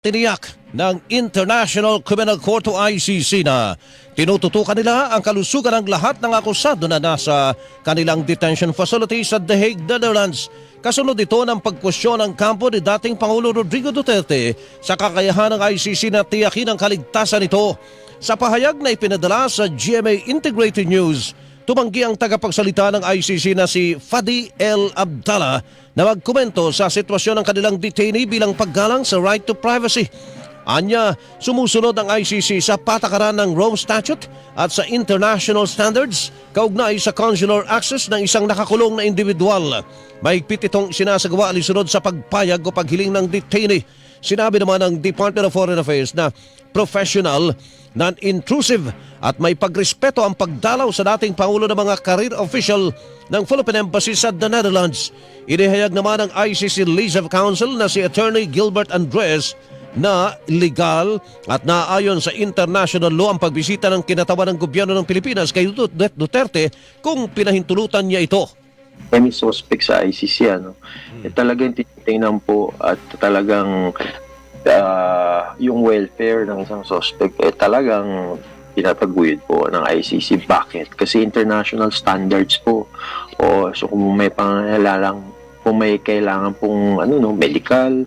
Tiniyak ng International Criminal Court o ICC na tinututukan nila ang kalusugan ng lahat ng akusado na nasa kanilang detention facility sa The Hague, Netherlands. Kasunod ito ng pagkwestiyon ng kampo ni dating Pangulo Rodrigo Duterte sa kakayahan ng ICC na tiyakin ang kaligtasan nito. Sa pahayag na ipinadala sa GMA Integrated News, tumanggi ang tagapagsalita ng ICC na si Fadi El Abdallah na magkomento sa sitwasyon ng kanilang detainee bilang paggalang sa right to privacy. Anya, sumusunod ang ICC sa patakaran ng Rome Statute at sa international standards kaugnay sa consular access ng isang nakakulong na individual. Mahigpit itong sinasagawa alisunod sa pagpayag o paghiling ng detainee. Sinabi naman ng Department of Foreign Affairs na professional, non-intrusive at may pagrespeto ang pagdalaw sa dating Pangulo ng mga career official ng Philippine Embassy sa the Netherlands. Inihayag naman ng ICC Lease of Counsel na si Attorney Gilbert Andres na legal at naayon sa international law ang pagbisita ng kinatawan ng gobyerno ng Pilipinas kay Dut- Duterte kung pinahintulutan niya ito. any suspect sa ICC ano. Eh, talagang tinitingnan po at talagang ah, yung welfare ng isang suspect eh talagang pinataguyod po ng ICC bakit? Kasi international standards po. O so kung may pangangailangan kung may kailangan pong ano no medical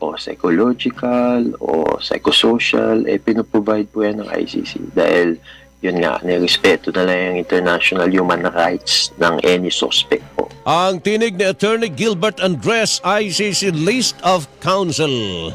o psychological o psychosocial eh pinoprovide po yan ng ICC dahil yun nga, nirespeto na lang yung international human rights ng any suspect po. Ang tinig ni Attorney Gilbert Andres ICC List of Counsel.